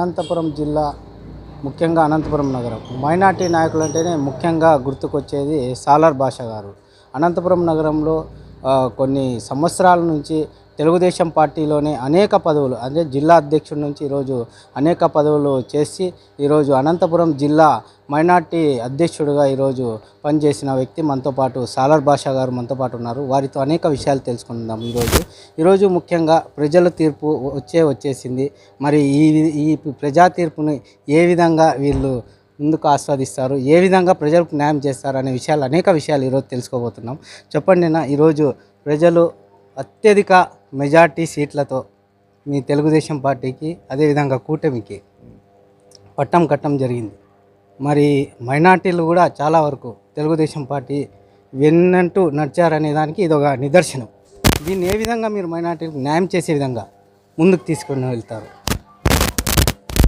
అనంతపురం జిల్లా ముఖ్యంగా అనంతపురం నగరం. మైనార్టీ నాయకులు అంటేనే ముఖ్యంగా గుర్తుకొచ్చేది సాలార్ భాష గారు. అనంతపురం నగరంలో కొన్ని సంవత్సరాల నుంచి తెలుగుదేశం పార్టీలోనే అనేక పదవులు అంటే జిల్లా అధ్యక్షుడి నుంచి ఈరోజు అనేక పదవులు చేసి ఈరోజు అనంతపురం జిల్లా మైనార్టీ అధ్యక్షుడిగా ఈరోజు పనిచేసిన వ్యక్తి మనతో పాటు సాలార్ భాషా గారు మనతో పాటు ఉన్నారు. వారితో అనేక విషయాలు తెలుసుకుందాం ఈరోజు. ఈరోజు ముఖ్యంగా ప్రజల తీర్పు వచ్చే వచ్చేసింది. మరి ఈ ఈ ప్రజా తీర్పుని ఏ విధంగా వీళ్ళు ముందుకు ఆస్వాదిస్తారు ఏ విధంగా ప్రజలకు న్యాయం చేస్తారు అనే విషయాలు అనేక విషయాలు ఈరోజు తెలుసుకోబోతున్నాం. చెప్పండి నా ఈరోజు ప్రజలు అత్యధిక మెజార్టీ సీట్లతో మీ తెలుగుదేశం పార్టీకి అదేవిధంగా కూటమికి పట్టం కట్టం జరిగింది. మరి మైనార్టీలు కూడా చాలా వరకు తెలుగుదేశం పార్టీ వెన్నంటూ నడిచారనే దానికి ఇది ఒక నిదర్శనం. దీన్ని ఏ విధంగా మీరు మైనార్టీలకు న్యాయం చేసే విధంగా ముందుకు తీసుకొని వెళ్తారు?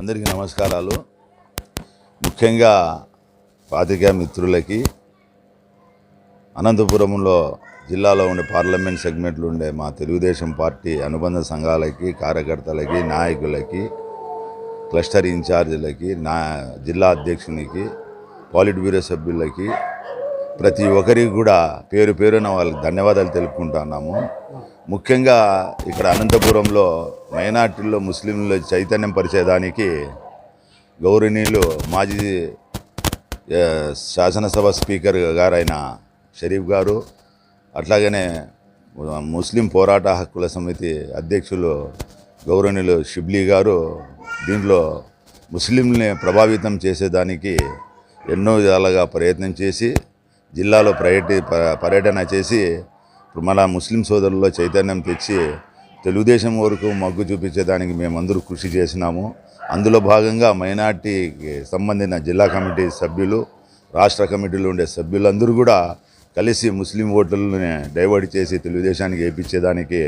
అందరికీ నమస్కారాలు. ముఖ్యంగా పాతికా మిత్రులకి అనంతపురంలో జిల్లాలో ఉండే పార్లమెంట్ సెగ్మెంట్లు ఉండే మా తెలుగుదేశం పార్టీ అనుబంధ సంఘాలకి కార్యకర్తలకి నాయకులకి క్లస్టర్ ఇన్ఛార్జీలకి నా జిల్లా అధ్యక్షునికి పాలిట్ బ్యూరో సభ్యులకి ప్రతి ఒక్కరికి కూడా పేరు పేరున వాళ్ళకి ధన్యవాదాలు తెలుపుకుంటున్నాము ముఖ్యంగా ఇక్కడ అనంతపురంలో మైనార్టీల్లో ముస్లింలు చైతన్యం పరిచేదానికి గౌరవనీయులు మాజీ శాసనసభ స్పీకర్ గారైన షరీఫ్ గారు అట్లాగనే ముస్లిం పోరాట హక్కుల సమితి అధ్యక్షులు గౌరవనీయులు షిబ్లీ గారు దీంట్లో ముస్లింని ప్రభావితం చేసేదానికి ఎన్నో విధాలుగా ప్రయత్నం చేసి జిల్లాలో పర్యటి ప- పర్యటన చేసి మన ముస్లిం సోదరుల్లో చైతన్యం తెచ్చి తెలుగుదేశం వరకు మగ్గు చూపించేదానికి మేమందరూ కృషి చేసినాము. అందులో భాగంగా మైనార్టీకి సంబంధించిన జిల్లా కమిటీ సభ్యులు రాష్ట్ర కమిటీలో ఉండే సభ్యులందరూ కూడా కలిసి ముస్లిం ఓట్లని డైవర్ట్ చేసి తెలుగుదేశానికి వేయించేదానికి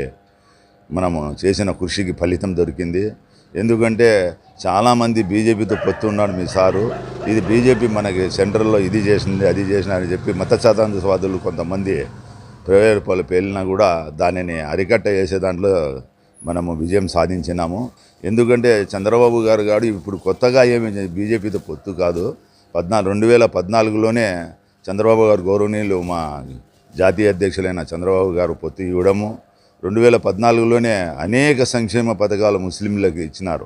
మనము చేసిన కృషికి ఫలితం దొరికింది. ఎందుకంటే చాలామంది బీజేపీతో పొత్తు ఉన్నాడు మీ సారు. ఇది బీజేపీ మనకి సెంట్రల్లో ఇది చేసింది అది చేసినారని చెప్పి మత స్వాదులు కొంతమంది ప్రేరేపలు పేలినా కూడా దానిని అరికట్ట చేసే దాంట్లో మనము విజయం సాధించినాము. ఎందుకంటే చంద్రబాబు గారు గారు ఇప్పుడు కొత్తగా ఏమి బీజేపీతో పొత్తు కాదు. పద్నాలుగు రెండు వేల పద్నాలుగులోనే చంద్రబాబు గారు గౌరవనీయులు మా జాతీయ అధ్యక్షులైన చంద్రబాబు గారు పొత్తు ఇవ్వడము. రెండు వేల పద్నాలుగులోనే అనేక సంక్షేమ పథకాలు ముస్లింలకు ఇచ్చినారు.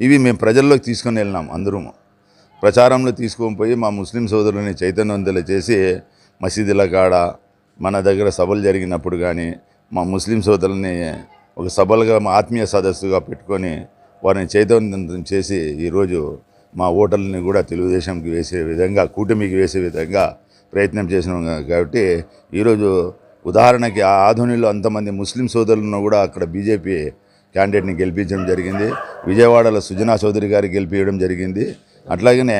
ఇవి మేము ప్రజల్లోకి తీసుకొని వెళ్ళినాం అందరము ప్రచారంలో తీసుకొని పోయి మా ముస్లిం సోదరులని చైతన్యవంతులు చేసి మసీదుల కాడ మన దగ్గర సభలు జరిగినప్పుడు కానీ మా ముస్లిం సోదరుల్ని ఒక సభలుగా మా ఆత్మీయ సదస్సుగా పెట్టుకొని వారిని చైతన్యవంతం చేసి ఈరోజు మా ఓటర్లని కూడా తెలుగుదేశంకి వేసే విధంగా కూటమికి వేసే విధంగా ప్రయత్నం చేసినాం కాబట్టి ఈరోజు ఉదాహరణకి ఆ ఆధునిలో అంతమంది ముస్లిం సోదరులను కూడా అక్కడ బీజేపీ క్యాండిడేట్ని గెలిపించడం జరిగింది. విజయవాడలో సుజనా చౌదరి గారికి గెలిపించడం జరిగింది. అట్లాగనే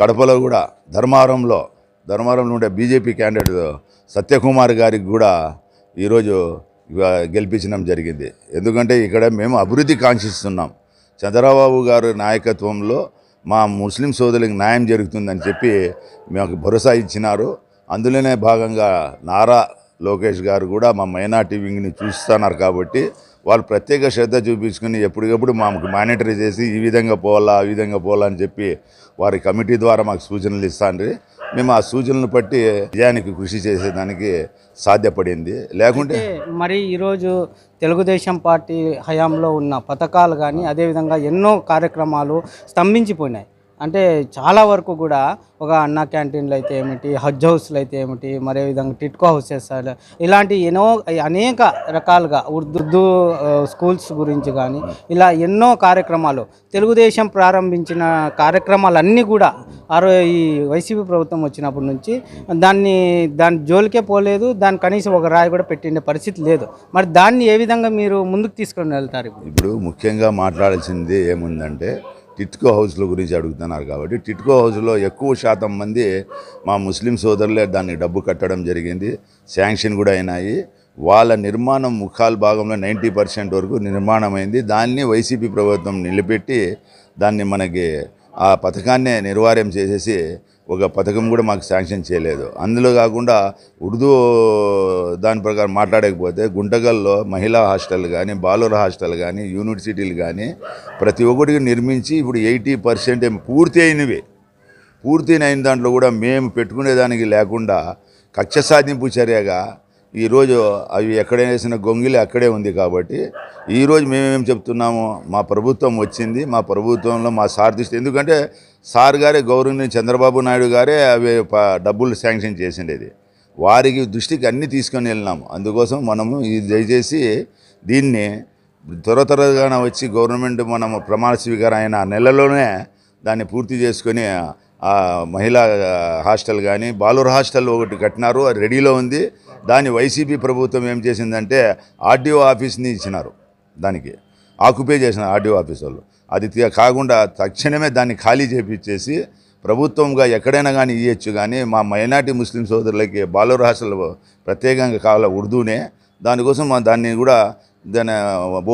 కడపలో కూడా ధర్మారంలో ధర్మారంలో ఉండే బీజేపీ క్యాండిడేట్ సత్యకుమార్ గారికి కూడా ఈరోజు గెలిపించడం జరిగింది. ఎందుకంటే ఇక్కడ మేము అభివృద్ధి కాంక్షిస్తున్నాం. చంద్రబాబు గారి నాయకత్వంలో మా ముస్లిం సోదరులకు న్యాయం జరుగుతుందని చెప్పి మాకు భరోసా ఇచ్చినారు. అందులోనే భాగంగా నారా లోకేష్ గారు కూడా మా మైనార్టీ వింగ్ని చూస్తున్నారు కాబట్టి వాళ్ళు ప్రత్యేక శ్రద్ధ చూపించుకుని ఎప్పటికప్పుడు మాకు మానిటరీ చేసి ఈ విధంగా పోవాలా ఆ విధంగా పోవాలా అని చెప్పి వారి కమిటీ ద్వారా మాకు సూచనలు ఇస్తాండ్రి. మేము ఆ సూచనలు బట్టి విజయానికి కృషి చేసేదానికి సాధ్యపడింది. లేకుంటే మరి ఈరోజు తెలుగుదేశం పార్టీ హయాంలో ఉన్న పథకాలు కానీ అదేవిధంగా ఎన్నో కార్యక్రమాలు స్తంభించిపోయినాయి. అంటే చాలా వరకు కూడా ఒక అన్న క్యాంటీన్లు అయితే ఏమిటి హజ్ హౌస్లు అయితే ఏమిటి మరే విధంగా టిట్కో హౌసెస్ ఇలాంటి ఎన్నో అనేక రకాలుగా ఉర్దూ స్కూల్స్ గురించి కానీ ఇలా ఎన్నో కార్యక్రమాలు తెలుగుదేశం ప్రారంభించిన కార్యక్రమాలన్నీ కూడా ఆరో ఈ వైసీపీ ప్రభుత్వం వచ్చినప్పటి నుంచి దాన్ని దాని జోలికే పోలేదు దాని కనీసం ఒక రాయి కూడా పెట్టిన పరిస్థితి లేదు. మరి దాన్ని ఏ విధంగా మీరు ముందుకు తీసుకొని వెళ్తారు ఇప్పుడు? ముఖ్యంగా మాట్లాడాల్సింది ఏముందంటే టిట్కో హౌస్ల గురించి అడుగుతున్నారు కాబట్టి టిట్కో హౌస్లో ఎక్కువ శాతం మంది మా ముస్లిం సోదరులే దాన్ని డబ్బు కట్టడం జరిగింది శాంక్షన్ కూడా అయినాయి. వాళ్ళ నిర్మాణం ముఖాల్ భాగంలో నైంటీ పర్సెంట్ వరకు నిర్మాణం అయింది దాన్ని వైసీపీ ప్రభుత్వం నిలబెట్టి దాన్ని మనకి ఆ పథకాన్నే నిర్వార్యం చేసేసి ఒక పథకం కూడా మాకు శాంక్షన్ చేయలేదు. అందులో కాకుండా ఉర్దూ దాని ప్రకారం మాట్లాడకపోతే గుంటగల్లో మహిళా హాస్టల్ కానీ బాలుర హాస్టల్ కానీ యూనివర్సిటీలు కానీ ప్రతి ఒక్కటికి నిర్మించి ఇప్పుడు ఎయిటీ పర్సెంట్ పూర్తి అయినవి. పూర్తి అయిన దాంట్లో కూడా మేము పెట్టుకునేదానికి లేకుండా కక్ష సాధింపు చర్యగా ఈరోజు అవి ఎక్కడ వేసిన గొంగిలి అక్కడే ఉంది కాబట్టి ఈరోజు మేమేం చెప్తున్నాము మా ప్రభుత్వం వచ్చింది మా ప్రభుత్వంలో మా సార్ దృష్టి ఎందుకంటే సార్ గారే గౌరవనీయ చంద్రబాబు నాయుడు గారే అవి డబ్బులు శాంక్షన్ చేసిండేది వారికి దృష్టికి అన్నీ తీసుకొని వెళ్ళినాము. అందుకోసం మనము ఇది దయచేసి దీన్ని త్వర త్వరగా వచ్చి గవర్నమెంట్ మనము ప్రమాణ స్వీకారం అయిన నెలలోనే దాన్ని పూర్తి చేసుకొని ఆ మహిళా హాస్టల్ కానీ బాలుర హాస్టల్ ఒకటి కట్టినారు అది రెడీలో ఉంది. దాన్ని వైసీపీ ప్రభుత్వం ఏం చేసిందంటే ఆర్డీఓ ఆఫీస్ని ఇచ్చినారు. దానికి ఆక్యుపై చేసిన ఆర్డీఓ ఆఫీస్ వాళ్ళు అది కాకుండా తక్షణమే దాన్ని ఖాళీ చేపించేసి ప్రభుత్వంగా ఎక్కడైనా కానీ ఇవ్వచ్చు కానీ మా మైనార్టీ ముస్లిం సోదరులకి బాలుర హాస్టల్ ప్రత్యేకంగా కావాల ఉర్దూనే దానికోసం మా దాన్ని కూడా దాని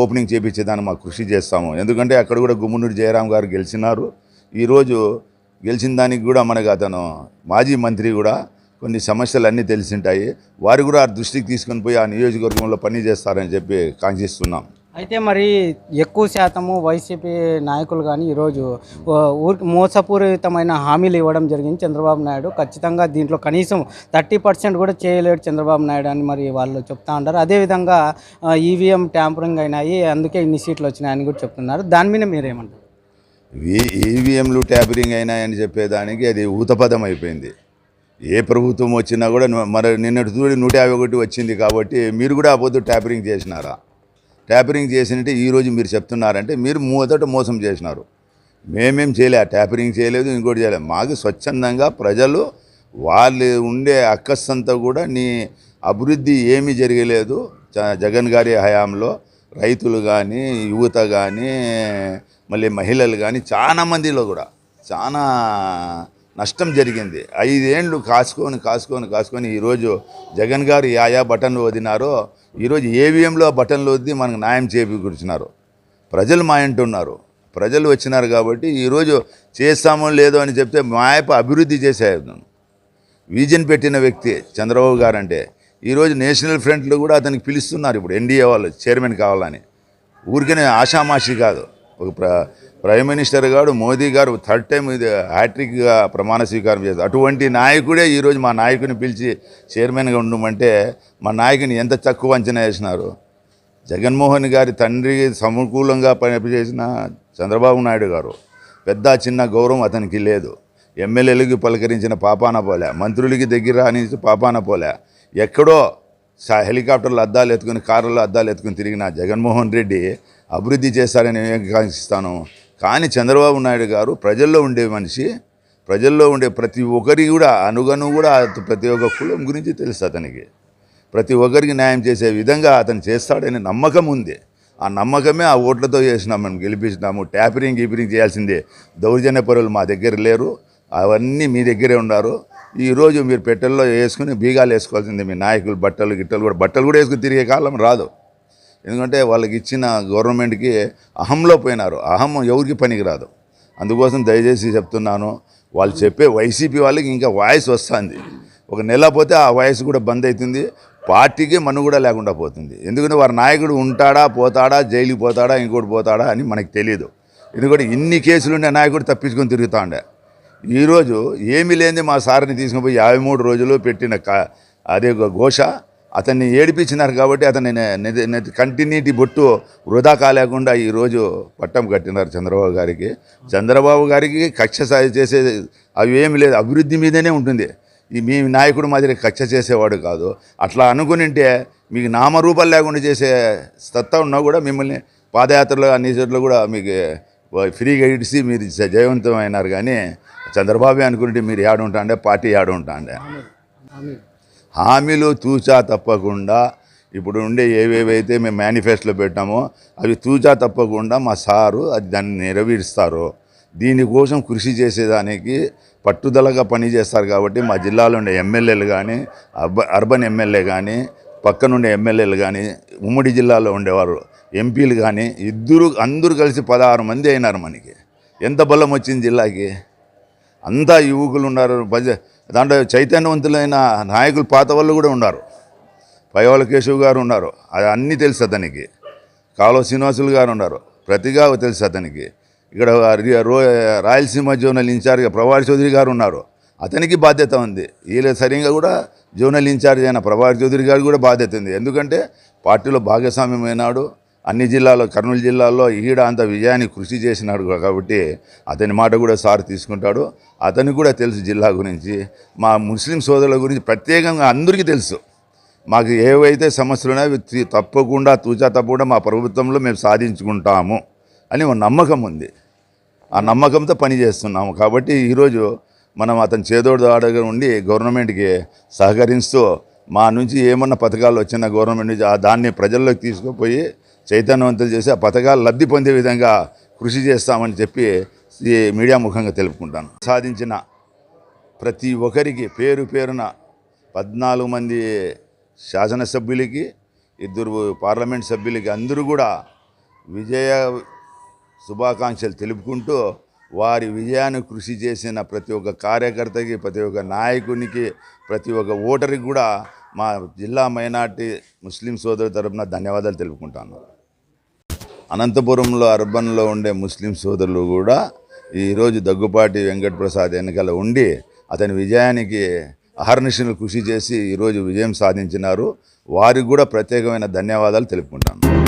ఓపెనింగ్ చేపించేదాన్ని మాకు కృషి చేస్తాము. ఎందుకంటే అక్కడ కూడా గుమ్మనూరు జయరాం గారు గెలిచినారు. ఈరోజు గెలిచిన దానికి కూడా మనకు అతను మాజీ మంత్రి కూడా కొన్ని సమస్యలు అన్నీ తెలిసింటాయి. వారు కూడా ఆ దృష్టికి తీసుకొని పోయి ఆ నియోజకవర్గంలో పని చేస్తారని చెప్పి కాంక్షిస్తున్నాం. అయితే మరి ఎక్కువ శాతము వైసీపీ నాయకులు కానీ ఈరోజు ఊరికి మోసపూరితమైన హామీలు ఇవ్వడం జరిగింది చంద్రబాబు నాయుడు. ఖచ్చితంగా దీంట్లో కనీసం థర్టీ పర్సెంట్ కూడా చేయలేడు చంద్రబాబు నాయుడు అని మరి వాళ్ళు చెప్తా ఉంటారు అదేవిధంగా ఈవీఎం ట్యాంపరింగ్ అయినాయి. అందుకే ఇన్ని సీట్లు వచ్చినాయని కూడా చెప్తున్నారు. దాని మీద మీరేమంటారు? ఈవీఎంలు ట్యాపరింగ్ అయినాయని చెప్పేదానికి అది ఊతపదం అయిపోయింది. ఏ ప్రభుత్వం వచ్చినా కూడా మరి నిన్నటి చూడి నూట యాభై ఒకటి వచ్చింది కాబట్టి మీరు కూడా ఆ పొద్దు ట్యాపరింగ్ చేసినారా? ట్యాపరింగ్ చేసినట్టే ఈరోజు మీరు చెప్తున్నారంటే మీరు మూతట మోసం చేసినారు. మేమేం చేయలే ట్యాపరింగ్ చేయలేదు ఇంకోటి చేయలేదు మాకు స్వచ్ఛందంగా ప్రజలు వాళ్ళు ఉండే అక్కస్సంతా కూడా నీ అభివృద్ధి ఏమీ జరగలేదు. జ- జగన్ గారి హయాంలో రైతులు కానీ యువత కానీ మళ్ళీ మహిళలు కానీ చాలా మందిలో కూడా చాలా నష్టం జరిగింది. ఐదేండ్లు కాసుకొని కాసుకొని కాసుకొని ఈరోజు జగన్ గారు యాయా బటన్లు వదినారో ఈరోజు ఏవిఎంలో ఆ బటన్లు వద్ది మనకు న్యాయం చేకూర్చున్నారు ప్రజలు మా ఇంట ఉన్నారు. ప్రజలు వచ్చినారు కాబట్టి ఈరోజు చేస్తామో లేదో అని చెప్తే మా అభివృద్ధి చేసేదాను విజన్ పెట్టిన వ్యక్తి చంద్రబాబు గారు అంటే ఈరోజు నేషనల్ ఫ్రంట్లో కూడా అతనికి పిలుస్తున్నారు ఇప్పుడు ఎన్డీఏ వాళ్ళు చైర్మన్ కావాలని. ఊరికనే ఆషామాషి కాదు. ఒక ప్ర ప్రైమ్ మినిస్టర్ గారు మోదీ గారు థర్డ్ టైం ఇది హ్యాట్రిక్గా ప్రమాణ స్వీకారం చేస్తారు అటువంటి నాయకుడే ఈరోజు మా నాయకుని పిలిచి చైర్మన్గా ఉండమంటే మా నాయకుని ఎంత తక్కువ అంచనా వేసినారు జగన్మోహన్ గారి తండ్రి సమకూలంగా పనిచేసిన చంద్రబాబు నాయుడు గారు పెద్ద చిన్న గౌరవం అతనికి లేదు. ఎమ్మెల్యేలకి పలకరించిన పాపాన పోలే మంత్రులకి దగ్గర రానించి పాపాన పోలే ఎక్కడో హెలికాప్టర్లు అద్దాలు ఎత్తుకుని కారులో అద్దాలు ఎత్తుకుని తిరిగిన జగన్మోహన్ రెడ్డి అభివృద్ధి చేస్తారని నేను కాంక్షిస్తాను కానీ చంద్రబాబు నాయుడు గారు ప్రజల్లో ఉండే మనిషి ప్రజల్లో ఉండే ప్రతి ఒక్కరి కూడా అనుగను కూడా ప్రతి ఒక్క కులం గురించి తెలుసు అతనికి. ప్రతి ఒక్కరికి న్యాయం చేసే విధంగా అతను చేస్తాడనే నమ్మకం ఉంది. ఆ నమ్మకమే ఆ ఓట్లతో చేసినాం మనం గెలిపించినాము ట్యాపరింగ్ గీపరింగ్ చేయాల్సిందే. దౌర్జన్య పరులు మా దగ్గర లేరు అవన్నీ మీ దగ్గరే ఉన్నారు. ఈరోజు మీరు పెట్టెల్లో వేసుకుని బీగాలు వేసుకోవాల్సిందే మీ నాయకులు బట్టలు గిట్టలు కూడా బట్టలు కూడా వేసుకుని తిరిగే కాలం రాదు. ఎందుకంటే వాళ్ళకి ఇచ్చిన గవర్నమెంట్కి అహంలో పోయినారు. అహం ఎవరికి పనికిరాదు. అందుకోసం దయచేసి చెప్తున్నాను వాళ్ళు చెప్పే వైసీపీ వాళ్ళకి ఇంకా వాయిస్ వస్తుంది. ఒక నెల పోతే ఆ వాయిస్ కూడా బంద్ అవుతుంది పార్టీకి మను కూడా లేకుండా పోతుంది. ఎందుకంటే వారి నాయకుడు ఉంటాడా పోతాడా జైలుకి పోతాడా ఇంకోటి పోతాడా అని మనకు తెలియదు ఎందుకంటే ఇన్ని కేసులుండే నాయకుడు తప్పించుకొని తిరుగుతా ఉండే ఈరోజు ఏమీ లేని మా సార్ని తీసుకుని పోయి యాభై మూడు రోజులు పెట్టిన అదే ఒక ఘోష అతన్ని ఏడిపించినారు కాబట్టి అతని కంటిన్యూటీ బొట్టు వృధా కాలేకుండా ఈరోజు పట్టం కట్టినారు చంద్రబాబు గారికి. చంద్రబాబు గారికి కక్ష సాధి చేసే అవి ఏమి లేదు. అభివృద్ధి మీదనే ఉంటుంది. ఈ మీ నాయకుడు మాదిరి కక్ష చేసేవాడు కాదు. అట్లా అనుకునింటే మీకు నామరూపాలు లేకుండా చేసే సత్తా ఉన్నా కూడా మిమ్మల్ని పాదయాత్రలో అన్ని చోట్ల కూడా మీకు ఫ్రీగా ఇడిసి మీరు జ- జయవంతమైనారు. కానీ చంద్రబాబు అనుకుంటే మీరు ఏడుంటా అంటే పార్టీ ఏడుంటా అంటే హామీలు తూచా తప్పకుండా ఇప్పుడు ఉండే ఏవేవైతే మేము మేనిఫెస్టోలో పెట్టామో అవి తూచా తప్పకుండా మా సారు అది దాన్ని నెరవేరుస్తారు. దీనికోసం కృషి చేసేదానికి పట్టుదలగా పనిచేస్తారు కాబట్టి మా జిల్లాలో ఉండే ఎమ్మెల్యేలు కానీ అర్బన్ ఎమ్మెల్యే కానీ పక్కనుండే ఎమ్మెల్యేలు కానీ ఉమ్మడి జిల్లాలో ఉండేవారు ఎంపీలు కానీ ఇద్దరు అందరూ కలిసి పదహారు మంది అయినారు మనకి. ఎంత బలం వచ్చింది జిల్లాకి? అంతా యువకులు ఉన్నారు భజ దాంట్లో చైతన్యవంతులైన నాయకులు పాత వాళ్ళు కూడా ఉన్నారు. పైవాళ్ళ కేశవ్ గారు ఉన్నారు. అది అన్నీ తెలుసు అతనికి. కాలువ శ్రీనివాసులు గారు ఉన్నారు. ప్రతిగా తెలుసు అతనికి. ఇక్కడ రాయలసీమ జోనల్ ఇన్ఛార్జ్గా ప్రభాస్ చౌదరి గారు ఉన్నారు. అతనికి బాధ్యత ఉంది. వీళ్ళ సరిగా కూడా జోనల్ ఇన్ఛార్జ్ అయిన ప్రభాస్ చౌదరి గారు కూడా బాధ్యత ఉంది. ఎందుకంటే పార్టీలో భాగస్వామ్యమైనాడు. అన్ని జిల్లాలో కర్నూలు జిల్లాలో ఈడ అంత విజయాన్ని కృషి చేసినాడు కాబట్టి అతని మాట కూడా సార్ తీసుకుంటాడు. అతనికి కూడా తెలుసు జిల్లా గురించి. మా ముస్లిం సోదరుల గురించి ప్రత్యేకంగా అందరికీ తెలుసు. మాకు ఏవైతే సమస్యలు ఉన్నాయో తప్పకుండా తూచా తప్పకుండా మా ప్రభుత్వంలో మేము సాధించుకుంటాము అని ఒక నమ్మకం ఉంది. ఆ నమ్మకంతో పని చేస్తున్నాము. కాబట్టి ఈరోజు మనం అతని చేదోడు ఆడగా ఉండి గవర్నమెంట్కి సహకరిస్తూ మా నుంచి ఏమన్నా పథకాలు వచ్చినా గవర్నమెంట్ నుంచి ఆ దాన్ని ప్రజల్లోకి తీసుకుపోయి చైతన్యవంతులు చేసి ఆ పథకాలు లబ్ధి పొందే విధంగా కృషి చేస్తామని చెప్పి ఈ మీడియా ముఖంగా తెలుపుకుంటాను. సాధించిన ప్రతి ఒక్కరికి పేరు పేరున పద్నాలుగు మంది శాసనసభ్యులకి ఇద్దరు పార్లమెంట్ సభ్యులకి అందరూ కూడా విజయ శుభాకాంక్షలు తెలుపుకుంటూ వారి విజయాన్ని కృషి చేసిన ప్రతి ఒక్క కార్యకర్తకి ప్రతి ఒక్క నాయకునికి ప్రతి ఒక్క ఓటరికి కూడా మా జిల్లా మైనార్టీ ముస్లిం సోదరు తరపున ధన్యవాదాలు తెలుపుకుంటాను. అనంతపురంలో అర్బన్లో ఉండే ముస్లిం సోదరులు కూడా ఈరోజు దగ్గుపాటి వెంకట ప్రసాద్ ఎన్నికల ఉండి అతని విజయానికి అహర్నిశలు కృషి చేసి ఈరోజు విజయం సాధించినారు. వారికి కూడా ప్రత్యేకమైన ధన్యవాదాలు తెలుపుకుంటాను